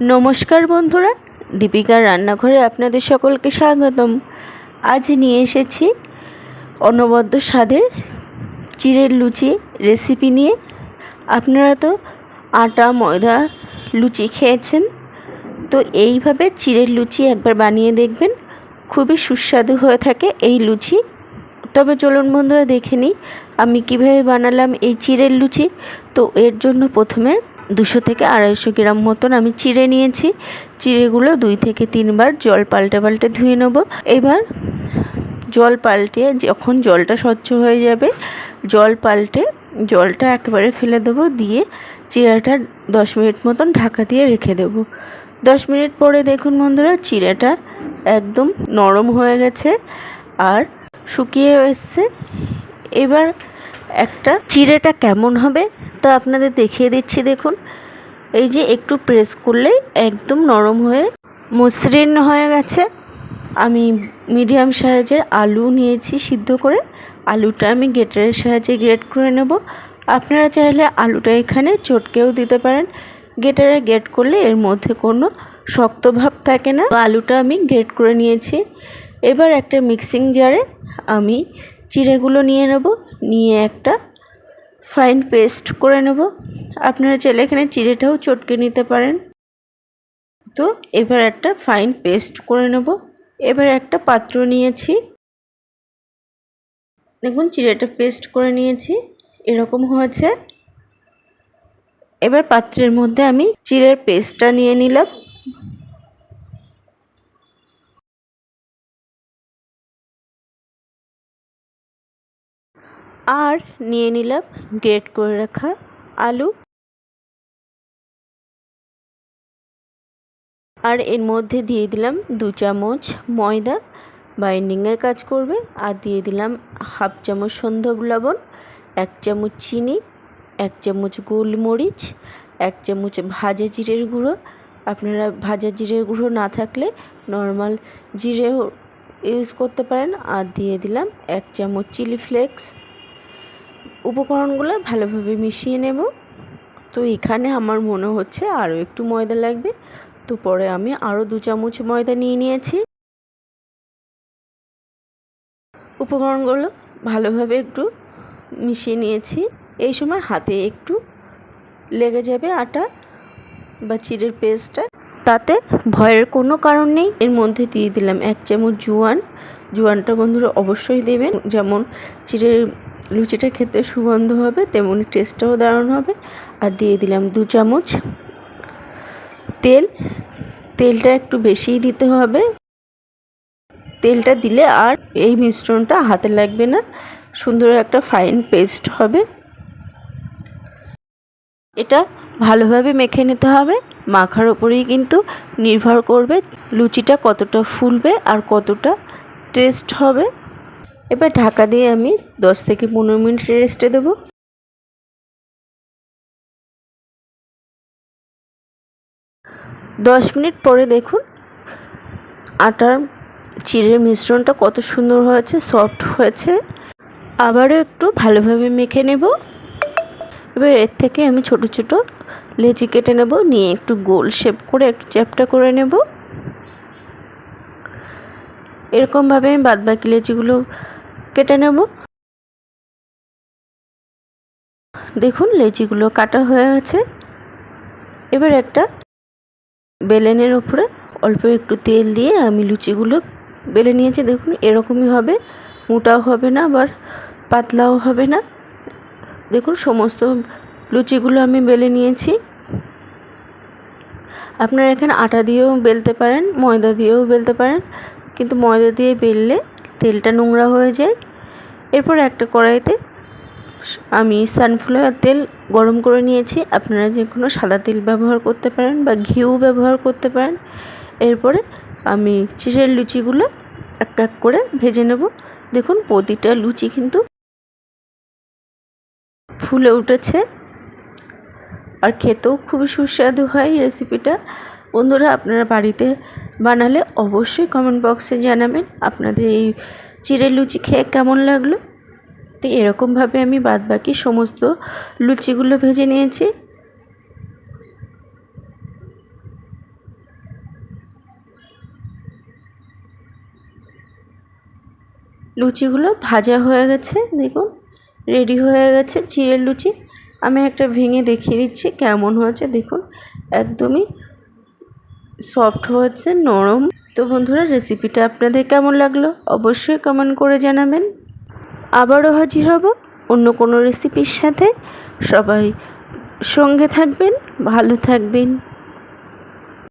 নমস্কার বন্ধুরা, দীপিকার রান্নাঘরে আপনাদের সকলকে স্বাগতম। আজ নিয়ে এসেছি অনবদ্য স্বাদের চিড়ের লুচি রেসিপি নিয়ে। আপনারা তো আটা, ময়দা, লুচি খেয়েছেন, তো এইভাবে চিড়ের লুচি একবার বানিয়ে দেখবেন, খুবই সুস্বাদু হয়ে থাকে এই লুচি। তবে চলুন বন্ধুরা দেখে নিই, আমি কীভাবে বানালাম এই চিড়ের লুচি। তো এর জন্য প্রথমে দুশো থেকে আড়াইশো গ্রাম মতন আমি চিড়ে নিয়েছি। চিড়েগুলো দুই থেকে তিনবার জল পাল্টে পাল্টে ধুয়ে নেব। এবার জল পাল্টে যখন জলটা স্বচ্ছ হয়ে যাবে, জল পাল্টে জলটা একেবারে ফেলে দেবো, দিয়ে চিড়েটা দশ মিনিট মতন ঢাকা দিয়ে রেখে দেবো। দশ মিনিট পরে দেখুন বন্ধুরা, চিড়েটা একদম নরম হয়ে গেছে আর শুকিয়ে এসছে। এবার একটা চিড়েটা কেমন হবে তা আপনাদের দেখিয়ে দিচ্ছি দেখুন। এই যে একটু প্রেস করলেই একদম নরম হয়ে মসৃণ হয়ে গেছে। আমি মিডিয়াম সাইজের আলু নিয়েছি সিদ্ধ করে। আলুটা আমি গ্রেটারের সাহায্যে গ্রেট করে নেব। আপনারা চাইলে আলুটা এখানে চটকেও দিতে পারেন। গ্রেটারে গ্রেট করলে এর মধ্যে কোনো শক্ত ভাব থাকে না। আলুটা আমি গ্রেট করে নিয়েছি। এবার একটা মিক্সিং জারে আমি চিড়েগুলো নিয়ে নেব। নিয়ে একটা ফাইন পেস্ট করে নেব। আপনারা চাইলে এখানে চিড়েটাও চটকে নিতে পারেন। তো এবার একটা ফাইন পেস্ট করে নেব। এবার একটা পাত্র নিয়েছি। দেখুন, চিড়েটা পেস্ট করে নিয়েছি। এরকম হয়েছে। এবার পাত্রের মধ্যে আমি চিড়ের পেস্টটা নিয়ে নিলাম। আর নিয়ে নিলাম গ্রেট করে রাখা আলু। আর এর মধ্যে দিয়ে দিলাম দু চামচ ময়দা বাইন্ডিংয়ের কাজ করবে। আর দিয়ে দিলাম হাফ চামচ সন্ধব লবণ, এক চামচ চিনি, এক চামচ গোলমরিচ, এক চামচ ভাজা জিরের গুঁড়ো। আপনারা ভাজা জিরের গুঁড়ো না থাকলে নর্মাল জিরেও ইউজ করতে পারেন। আর দিয়ে দিলাম এক চামচ চিলি ফ্লেক্স উপকরণগুলো ভালোভাবে মিশিয়ে নেব। তো এখানে আমার মনে হচ্ছে আরও একটু ময়দা লাগবে। তো পরে আমি আরও দু চামচ ময়দা নিয়ে নিয়েছি। উপকরণগুলো ভালোভাবে একটু মিশিয়ে নিয়েছি। এই সময় হাতে একটু লেগে যাবে আটা বা চিড়ের পেস্টটা। তাতে ভয়ের কোনো কারণ নেই। এর মধ্যে দিয়ে দিলাম এক চামচ জোয়ান। জোয়ানটা বন্ধুরা অবশ্যই দেবেন। যেমন চিড়ের লুচিটা খেতে সুগন্ধ হবে, তেমনি টেস্টটাও দারুণ হবে। আর দিয়ে দিলাম দু চামচ তেল। তেলটা একটু বেশিই দিতে হবে। তেলটা দিলে আর এই মিশ্রণটা হাতে লাগবে না। সুন্দর একটা ফাইন পেস্ট হবে। এটা ভালোভাবে মেখে নিতে হবে। মাখার ওপরেই কিন্তু নির্ভর করবে লুচিটা কতটা ফুলবে আর কতটা টেস্ট হবে। এবার ঢাকা দিয়ে আমি দশ থেকে পনেরো মিনিট রেস্টে দেবো। দশ মিনিট পরে দেখুন, আটার চিড়ের মিশ্রণটা কত সুন্দর হয়েছে সফট হয়েছে। আবারও একটু ভালোভাবে মেখে নেব। এবার এর থেকে আমি ছোট ছোট লেচি কেটে নেব, নিয়ে একটু গোল শেপ করে একটু চ্যাপটা করে নেব। এরকমভাবে আমি বাদবাকি লেচিগুলো কেটে নেব। দেখুন, লেচিগুলো কাটা হয়ে আছে এবার একটা বেলেনের ওপরে অল্প একটু তেল দিয়ে আমি লুচিগুলো বেলে নিয়েছি। দেখুন, এরকমই হবে। মোটাও হবে না, আবার পাতলাও হবে না। দেখুন, সমস্ত লুচিগুলো আমি বেলে নিয়েছি। আপনারা এখানে আটা দিয়েও বেলতে পারেন, ময়দা দিয়েও বেলতে পারেন, কিন্তু ময়দা দিয়ে বেললে তেলটা নোংরা হয়ে যায়। এরপর একটা কড়াইতে আমি সানফ্লাওয়ার তেল গরম করে নিয়েছি। আপনারা যে কোনো সাদা তেল ব্যবহার করতে পারেন বা ঘিউ ব্যবহার করতে পারেন। এরপরে আমি চিড়ের লুচিগুলো এক এক করে ভেজে নেব। দেখুন, প্রতিটা লুচি কিন্তু ফুলে উঠেছে। আর খেতেও খুবই সুস্বাদু হয় রেসিপিটা বন্ধুরা, আপনারা বাড়িতে বানালে অবশ্যই কমেন্ট বক্সে জানাবেন আপনাদের এই চিড়ে লুচি খেয়ে কেমন লাগল। তো এরকমভাবে আমি বাদবাকি সমস্ত লুচিগুলো ভেজে নিয়েছি। লুচিগুলো ভাজা হয়ে গেছে, দেখুন রেডি হয়ে গেছে চিড়ের লুচি। আমি একটা ভেঙে দেখিয়ে দিচ্ছি কেমন হয়েছে, দেখুন, একদমই সফট হয়েছে নরম। তো বন্ধুরা রেসিপিটা আপনাদের কেমন লাগল? অবশ্যই কমেন্ট করে জানাবেন। আবারও হাজির হব অন্য কোনো রেসিপির সাথে। সবাই সঙ্গে থাকবেন, ভালো থাকবেন।